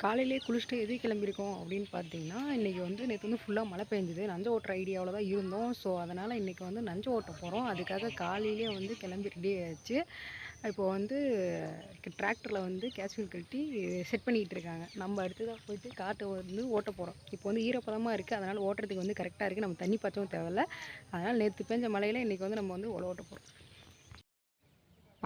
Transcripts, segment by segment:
காலையிலேயே குளிச்சுட்டு எது கிளம்பியிருக்கோம் அப்படின்னு பார்த்தீங்கன்னா, இன்றைக்கி வந்து நேற்று வந்து ஃபுல்லாக மழை பெஞ்சுது. நஞ்ச ஓட்டுற ஐடியாவில் தான் இருந்தோம். ஸோ, அதனால் இன்றைக்கி வந்து நஞ்ச ஓட்ட போகிறோம். அதுக்காக காலையிலேயே வந்து கிளம்பி ரெடி ஆயாச்சு. இப்போ வந்து டிராக்டரில் வந்து கேஷ்மீர் கட்டி செட் பண்ணிக்கிட்டு இருக்காங்க. நம்ம அடுத்ததாக போயிட்டு காட்டை வந்து ஓட்ட போகிறோம். இப்போ வந்து ஈரப்பதமாக இருக்குது. அதனால் ஓட்டுறதுக்கு வந்து கரெக்டாக இருக்குது. நம்ம தண்ணி பாய்ச்சவும் தேவையில்ல. அதனால் நேற்று பெஞ்ச மழையில் இன்றைக்கி வந்து நம்ம வந்து உழவு ஓட்ட போகிறோம்.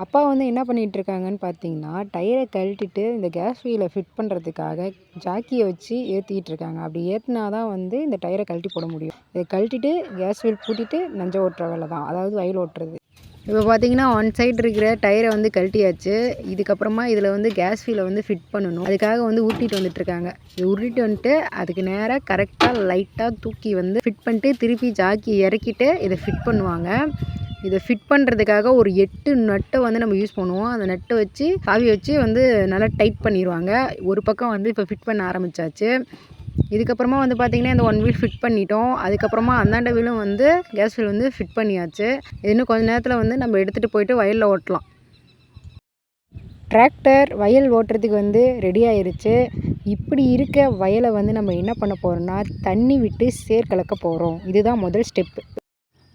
அப்பா வந்து என்ன பண்ணிகிட்டு இருக்காங்கன்னு பார்த்தீங்கன்னா, டயரை கழட்டிட்டு இந்த கேஸ் வீலை ஃபிட் பண்ணுறதுக்காக ஜாக்கியை வச்சு ஏற்றிக்கிட்டு இருக்காங்க. அப்படி ஏற்றினா தான் வந்து இந்த டயரை கழட்டி போட முடியும். இதை கழட்டிட்டு கேஸ் வீல் பூட்டிட்டு நஞ்ச ஓட்டுற வேலை தான். அதாவது வயல் ஓட்டுறது. இப்போ பார்த்தீங்கன்னா, ஒன் சைடு இருக்கிற டயரை வந்து கழட்டியாச்சு. இதுக்கப்புறமா இதில் வந்து கேஸ் ஃபீலை வந்து ஃபிட் பண்ணணும். அதுக்காக வந்து உருட்டிட்டு வந்துட்டுருக்காங்க. இது உருட்டிட்டு வந்துட்டு அதுக்கு நேராக கரெக்டாக லைட்டாக தூக்கி வந்து ஃபிட் பண்ணிட்டு திருப்பி ஜாக்கியை இறக்கிட்டு இதை ஃபிட் பண்ணுவாங்க. இதை ஃபிட் பண்ணுறதுக்காக ஒரு எட்டு நட்டை வந்து நம்ம யூஸ் பண்ணுவோம். அந்த நட்டை வச்சு சாவி வச்சு வந்து நல்லா டைட் பண்ணிடுவாங்க ஒரு பக்கம் வந்து இப்போ ஃபிட் பண்ண ஆரம்பிச்சாச்சு. இதுக்கப்புறமா வந்து பார்த்திங்கன்னா இந்த ஒன் வீல் ஃபிட் பண்ணிட்டோம். அதுக்கப்புறமா அந்தாண்ட வீலும் வந்து கேஸ் வீல் வந்து ஃபிட் பண்ணியாச்சு. இன்னும் கொஞ்ச நேரத்தில் வந்து நம்ம எடுத்துகிட்டு போயிட்டு வயலில் ஓட்டலாம். டிராக்டர் வயல் ஓட்டுறதுக்கு வந்து ரெடி ஆயிருச்சு. இப்படி இருக்க வயலை வந்து நம்ம என்ன பண்ண போகிறோம்னா, தண்ணி விட்டு சேர் கலக்க போகிறோம். இதுதான் முதல் ஸ்டெப்பு.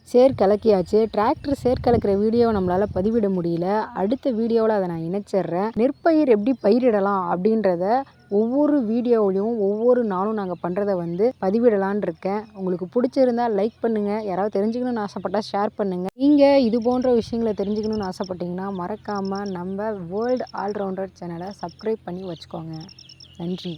சேர் கலக்கியாச்சு. டிராக்டர் சேர் கலக்கிற வீடியோவை நம்மளால் பதிவிட முடியல. அடுத்த வீடியோவில் அதை நான் இணைச்சிடுறேன். நெற்பயிர் எப்படி பயிரிடலாம் அப்படின்றத ஒவ்வொரு வீடியோவிலையும் ஒவ்வொரு நாளும் நாங்கள் பண்ணுறத வந்து பதிவிடலான்னு இருக்கேன். உங்களுக்கு பிடிச்சிருந்தா லைக் பண்ணுங்கள். யாராவது தெரிஞ்சுக்கணும்னு ஆசைப்பட்டா ஷேர் பண்ணுங்கள். நீங்கள் இது போன்ற விஷயங்களை தெரிஞ்சுக்கணும்னு ஆசைப்பட்டீங்கன்னா, மறக்காமல் நம்ம வேர்ல்டு ஆல்ரவுண்டர் சேனலை சப்ஸ்கிரைப் பண்ணி வச்சுக்கோங்க. நன்றி.